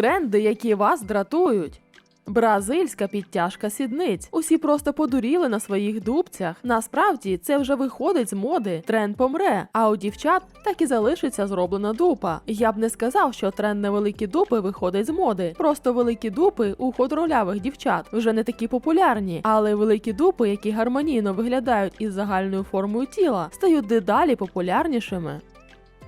Тренди, які вас дратують. Бразильська підтяжка сідниць. Усі просто подуріли на своїх дубцях. Насправді це вже виходить з моди. Тренд помре, а у дівчат так і залишиться зроблена дупа. Я б не сказав, що тренд на великі дупи виходить з моди. Просто великі дупи у худролявих дівчат вже не такі популярні, але великі дупи, які гармонійно виглядають із загальною формою тіла, стають дедалі популярнішими.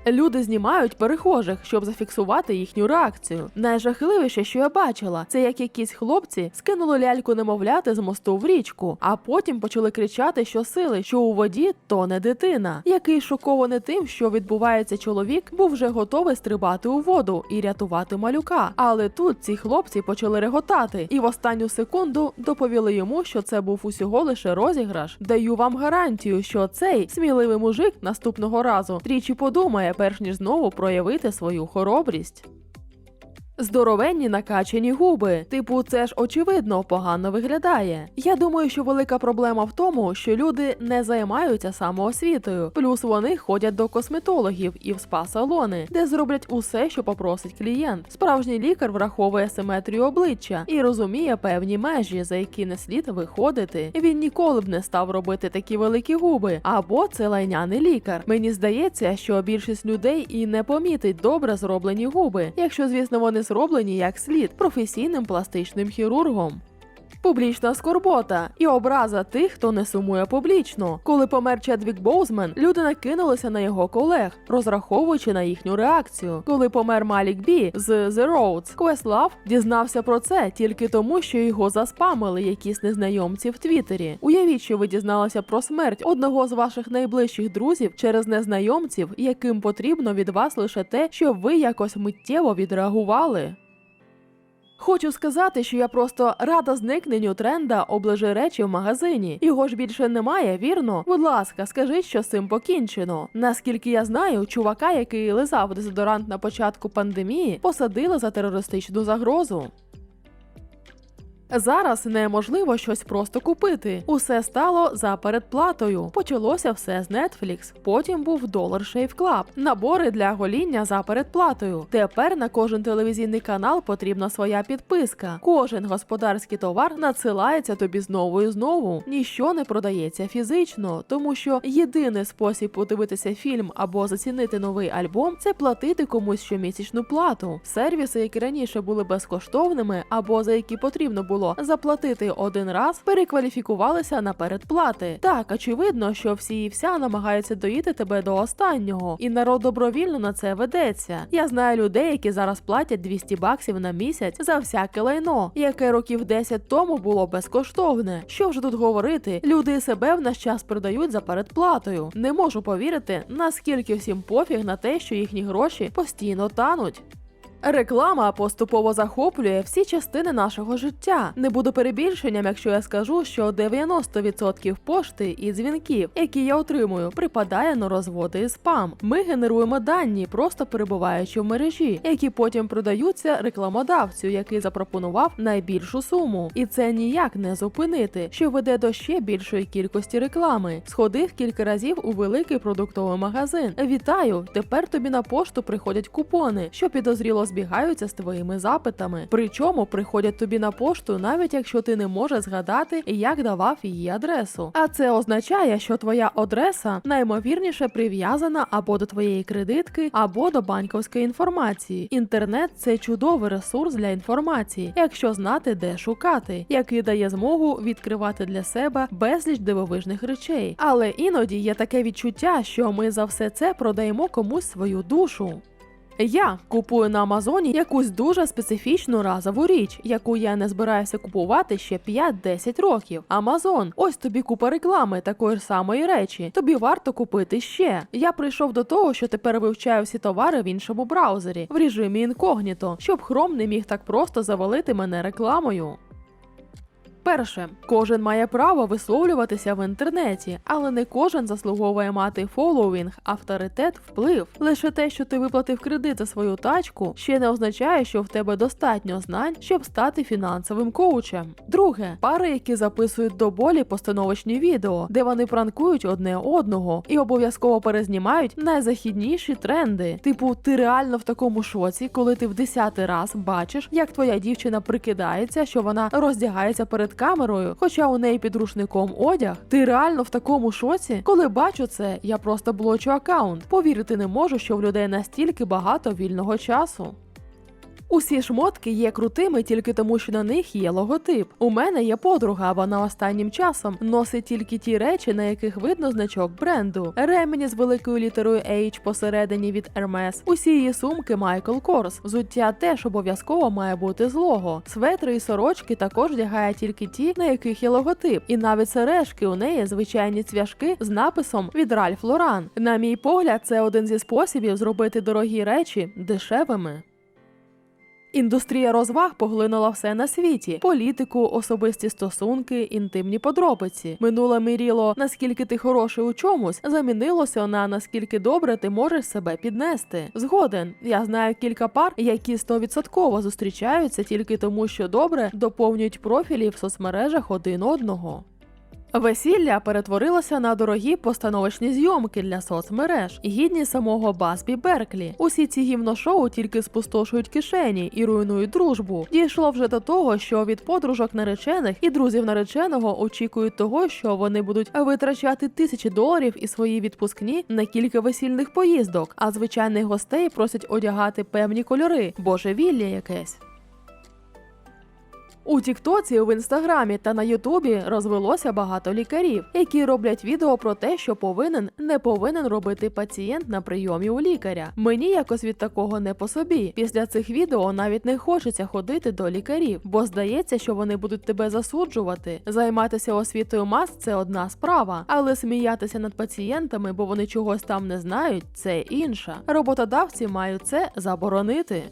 Люди знімають перехожих, щоб зафіксувати їхню реакцію. Найжахливіше, що я бачила, це як якісь хлопці скинули ляльку немовляти з мосту в річку, а потім почали кричати, що сили, що у воді тоне дитина. Який шокований тим, що відбувається чоловік, був вже готовий стрибати у воду і рятувати малюка. Але тут ці хлопці почали реготати, і в останню секунду доповіли йому, що це був усього лише розіграш. Даю вам гарантію, що цей сміливий мужик наступного разу тричі подумає, перш ніж знову проявити свою хоробрість. Здоровенні накачані губи. Типу, це ж очевидно погано виглядає. Я думаю, що велика проблема в тому, що люди не займаються самоосвітою. Плюс вони ходять до косметологів і в спа-салони, де зроблять усе, що попросить клієнт. Справжній лікар враховує симетрію обличчя і розуміє певні межі, за які не слід виходити. Він ніколи б не став робити такі великі губи. Або це лайняний лікар. Мені здається, що більшість людей і не помітить добре зроблені губи, якщо, звісно, вони зроблені як слід професійним пластичним хірургом. Публічна скорбота і образа тих, хто не сумує публічно. Коли помер Чедвік Боузмен, люди накинулися на його колег, розраховуючи на їхню реакцію. Коли помер Малік Бі з The Roads, Questlove дізнався про це тільки тому, що його заспамили якісь незнайомці в Твіттері. Уявіть, що ви дізналися про смерть одного з ваших найближчих друзів через незнайомців, яким потрібно від вас лише те, щоб ви якось миттєво відреагували. Хочу сказати, що я просто рада зникненню тренда облежи речі в магазині. Його ж більше немає, вірно? Будь ласка, скажіть, що з цим покінчено. Наскільки я знаю, чувака, який лизав дезодорант на початку пандемії, посадили за терористичну загрозу. Зараз неможливо щось просто купити. Усе стало за передплатою. Почалося все з Netflix, потім був Dollar Shave Club, набори для гоління за передплатою. Тепер на кожен телевізійний канал потрібна своя підписка. Кожен господарський товар надсилається тобі знову і знову. Ніщо не продається фізично, тому що єдиний спосіб подивитися фільм або зацінити новий альбом це платити комусь щомісячну плату. Сервіси, які раніше були безкоштовними або за які потрібно було заплатити один раз, перекваліфікувалися на передплати. Так, очевидно, що всі і вся намагаються доїти тебе до останнього, і народ добровільно на це ведеться. Я знаю людей, які зараз платять 200 баксів на місяць за всяке лайно, яке років 10 тому було безкоштовне. Що вже тут говорити? Люди себе в наш час продають за передплатою. Не можу повірити, наскільки всім пофіг на те, що їхні гроші постійно тануть. Реклама поступово захоплює всі частини нашого життя. Не буду перебільшенням, якщо я скажу, що 90% пошти і дзвінків, які я отримую, припадає на розводи і спам. Ми генеруємо дані, просто перебуваючи в мережі, які потім продаються рекламодавцю, який запропонував найбільшу суму. І це ніяк не зупинити, що веде до ще більшої кількості реклами. Сходив кілька разів у великий продуктовий магазин. Вітаю! Тепер тобі на пошту приходять купони, що підозріло збігаються з твоїми запитами. Причому приходять тобі на пошту, навіть якщо ти не можеш згадати, як давав її адресу. А це означає, що твоя адреса наймовірніше прив'язана або до твоєї кредитки, або до банківської інформації. Інтернет це чудовий ресурс для інформації, якщо знати, де шукати, який дає змогу відкривати для себе безліч дивовижних речей. Але іноді є таке відчуття, що ми за все це продаємо комусь свою душу. Я купую на Амазоні якусь дуже специфічну разову річ, яку я не збираюся купувати ще 5-10 років. Амазон, ось тобі купа реклами такої ж самої речі. Тобі варто купити ще. Я прийшов до того, що тепер вивчаю всі товари в іншому браузері в режимі інкогніто, щоб Chrome не міг так просто завалити мене рекламою. Перше, кожен має право висловлюватися в інтернеті, але не кожен заслуговує мати фоллоуінг, авторитет, вплив. Лише те, що ти виплатив кредит за свою тачку, ще не означає, що в тебе достатньо знань, щоб стати фінансовим коучем. Друге, пари, які записують до болі постановочні відео, де вони пранкують одне одного і обов'язково перезнімають найзахідніші тренди. Типу, ти реально в такому шоці, коли ти в десятий раз бачиш, як твоя дівчина прикидається, що вона роздягається перед камерою, хоча у неї під рушником одяг. Ти реально в такому шоці? Коли бачу це, я просто блочу аккаунт. Повірити не можу, що в людей настільки багато вільного часу. Усі шмотки є крутими тільки тому, що на них є логотип. У мене є подруга, вона останнім часом носить тільки ті речі, на яких видно значок бренду. Ремені з великою літерою H посередині від Hermes. Усі її сумки Michael Kors. Взуття теж обов'язково має бути з лого. Светри і сорочки також вдягає тільки ті, на яких є логотип. І навіть сережки у неї звичайні цвяшки з написом від Ральф Лоран. На мій погляд, це один зі способів зробити дорогі речі дешевими. Індустрія розваг поглинула все на світі: політику, особисті стосунки, інтимні подробиці. Минуле міріло, наскільки ти хороший у чомусь, замінилося на наскільки добре ти можеш себе піднести. Згоден, я знаю кілька пар, які стовідсотково зустрічаються тільки тому, що добре доповнюють профілі в соцмережах один одного. Весілля перетворилося на дорогі постановочні зйомки для соцмереж, гідні самого Басбі Берклі. Усі ці гівношоу тільки спустошують кишені і руйнують дружбу. Дійшло вже до того, що від подружок наречених і друзів нареченого очікують того, що вони будуть витрачати тисячі доларів і свої відпускні на кілька весільних поїздок, а звичайних гостей просять одягати певні кольори, божевілля якесь. У Тіктоці, в інстаграмі та на Ютубі розвелося багато лікарів, які роблять відео про те, що повинен не повинен робити пацієнт на прийомі у лікаря. Мені якось від такого не по собі. Після цих відео навіть не хочеться ходити до лікарів, бо здається, що вони будуть тебе засуджувати. Займатися освітою мас це одна справа, але сміятися над пацієнтами, бо вони чогось там не знають, це інша. Роботодавці мають це заборонити.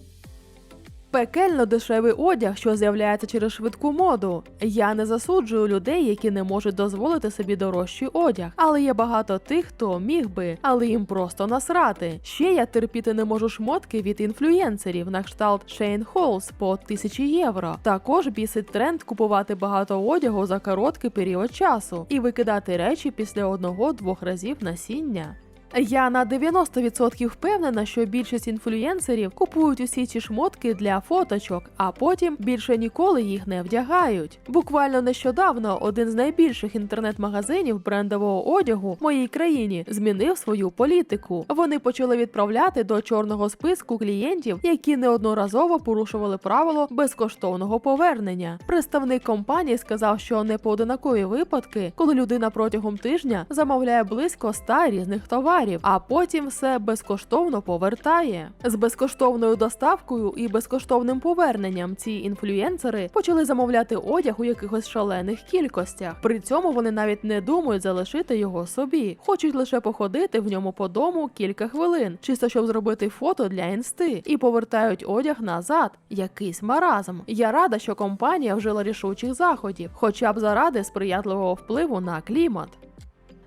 Пекельно дешевий одяг, що з'являється через швидку моду. Я не засуджую людей, які не можуть дозволити собі дорожчий одяг, але є багато тих, хто міг би, але їм просто насрати. Ще я терпіти не можу шмотки від інфлюєнсерів на кшталт Шейн Холс по 1000 євро. Також бісить тренд купувати багато одягу за короткий період часу і викидати речі після одного-двох разів насіння. Я на 90% впевнена, що більшість інфлюєнсерів купують усі ці шмотки для фоточок, а потім більше ніколи їх не вдягають. Буквально нещодавно один з найбільших інтернет-магазинів брендового одягу в моїй країні змінив свою політику. Вони почали відправляти до чорного списку клієнтів, які неодноразово порушували правило безкоштовного повернення. Представник компанії сказав, що непоодинакові випадки, коли людина протягом тижня замовляє близько 100 різних товарів товарів, а потім все безкоштовно повертає. З безкоштовною доставкою і безкоштовним поверненням ці інфлюєнсери почали замовляти одяг у якихось шалених кількостях. При цьому вони навіть не думають залишити його собі, хочуть лише походити в ньому по дому кілька хвилин, чисто щоб зробити фото для інсти, і повертають одяг назад. Якийсь маразм. Я рада, що компанія вжила рішучих заходів, хоча б заради сприятливого впливу на клімат.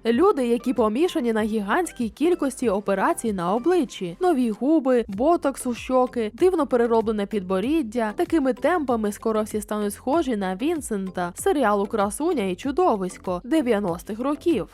Люди, які помішані на гігантській кількості операцій на обличчі, нові губи, ботокс у щоки, дивно перероблене підборіддя. Такими темпами скоро всі стануть схожі на Вінсента, серіалу Красуня і чудовисько 90-х років.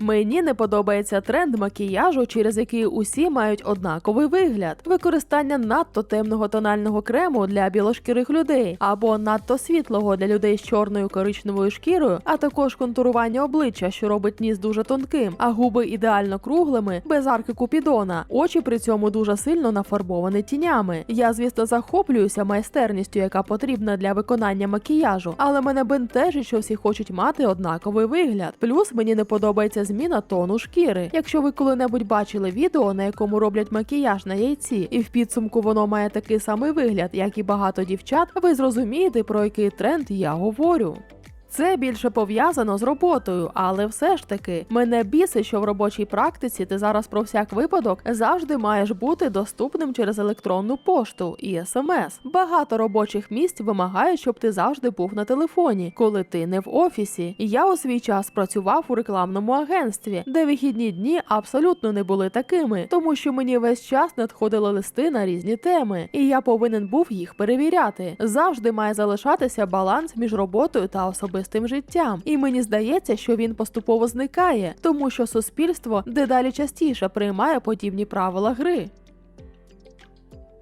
Мені не подобається тренд макіяжу, через який усі мають однаковий вигляд, використання надто темного тонального крему для білошкірих людей або надто світлого для людей з чорною коричневою шкірою, а також контурування обличчя, що робить ніс дуже тонким, а губи ідеально круглими, без арки купідона. Очі при цьому дуже сильно нафарбовані тінями. Я, звісно, захоплююся майстерністю, яка потрібна для виконання макіяжу, але мене бентежить, що всі хочуть мати однаковий вигляд. Плюс мені не подобається зміна тону шкіри. Якщо ви коли-небудь бачили відео, на якому роблять макіяж на яйці, і в підсумку воно має такий самий вигляд, як і багато дівчат, ви зрозумієте, про який тренд я говорю. Це більше пов'язано з роботою, але все ж таки мене бісить, що в робочій практиці ти зараз про всяк випадок завжди маєш бути доступним через електронну пошту і смс. Багато робочих місць вимагають, щоб ти завжди був на телефоні, коли ти не в офісі. Я у свій час працював у рекламному агентстві, де вихідні дні абсолютно не були такими, тому що мені весь час надходили листи на різні теми, і я повинен був їх перевіряти. Завжди має залишатися баланс між роботою та особистим життям. І мені здається, що він поступово зникає, тому що суспільство дедалі частіше приймає подібні правила гри.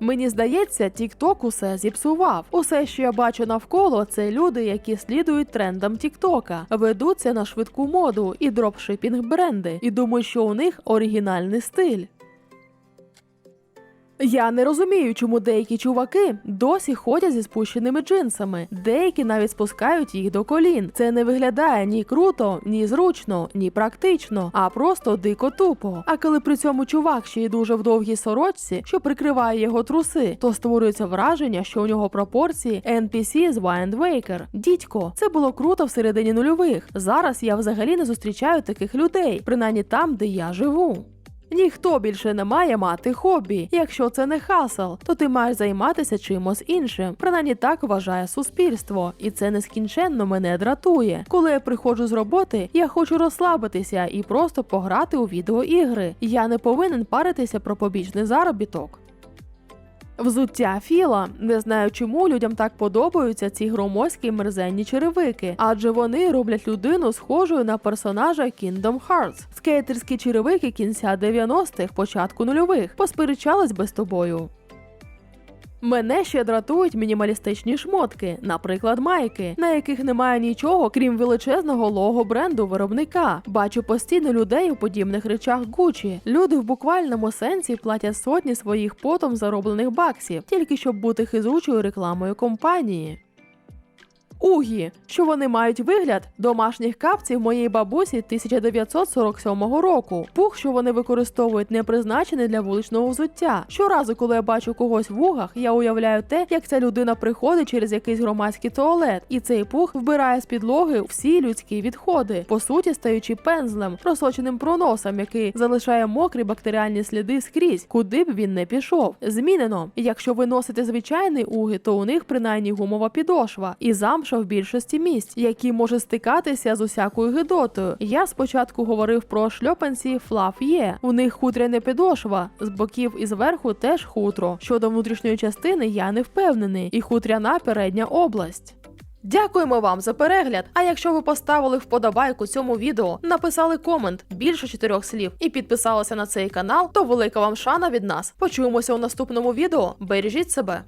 Мені здається, TikTok усе зіпсував. Усе, що я бачу навколо, це люди, які слідують трендам Тіктока, ведуться на швидку моду і дропшипінг бренди, і думають, що у них оригінальний стиль. Я не розумію, чому деякі чуваки досі ходять зі спущеними джинсами, деякі навіть спускають їх до колін. Це не виглядає ні круто, ні зручно, ні практично, а просто дико тупо. А коли при цьому чувак ще й дуже в довгій сорочці, що прикриває його труси, то створюється враження, що у нього пропорції NPC з Wind Waker. Дідько, це було круто в середині нульових. Зараз я взагалі не зустрічаю таких людей, принаймні там, де я живу. Ніхто більше не має мати хобі. Якщо це не хасл, то ти маєш займатися чимось іншим. Принаймні так вважає суспільство, і це нескінченно мене дратує. Коли я приходжу з роботи, я хочу розслабитися і просто пограти у відеоігри. Я не повинен паритися про побічний заробіток. Взуття Філа. Не знаю, чому людям так подобаються ці громоздькі мерзенні черевики, адже вони роблять людину схожою на персонажа Kingdom Hearts. Скейтерські черевики кінця 90-х, початку нульових, посперечались би з тобою. Мене ще дратують мінімалістичні шмотки, наприклад, майки, на яких немає нічого, крім величезного лого бренду виробника. Бачу постійно людей у подібних речах Гучі. Люди в буквальному сенсі платять сотні своїх потом зароблених баксів, тільки щоб бути хизучою рекламою компанії. Угі, що вони мають вигляд домашніх капців моєї бабусі 1947 року. Пух, що вони використовують, не призначений для вуличного взуття. Щоразу, коли я бачу когось в угах, я уявляю те, як ця людина приходить через якийсь громадський туалет, і цей пух вбирає з підлоги всі людські відходи, по суті, стаючи пензлем, просоченим проносом, який залишає мокрі бактеріальні сліди скрізь, куди б він не пішов. Змінено. Якщо ви носите звичайний уги, то у них принаймні гумова підошва і замша в більшості місць, які може стикатися з усякою гидотою. Я спочатку говорив про шльопанці Fluff є. У них хутряна підошва, з боків і зверху теж хутро. Щодо внутрішньої частини я не впевнений, і хутряна передня область. Дякуємо вам за перегляд. А якщо ви поставили вподобайку цьому відео, написали комент більше чотирьох слів і підписалися на цей канал, то велика вам шана від нас. Почуємося у наступному відео. Бережіть себе.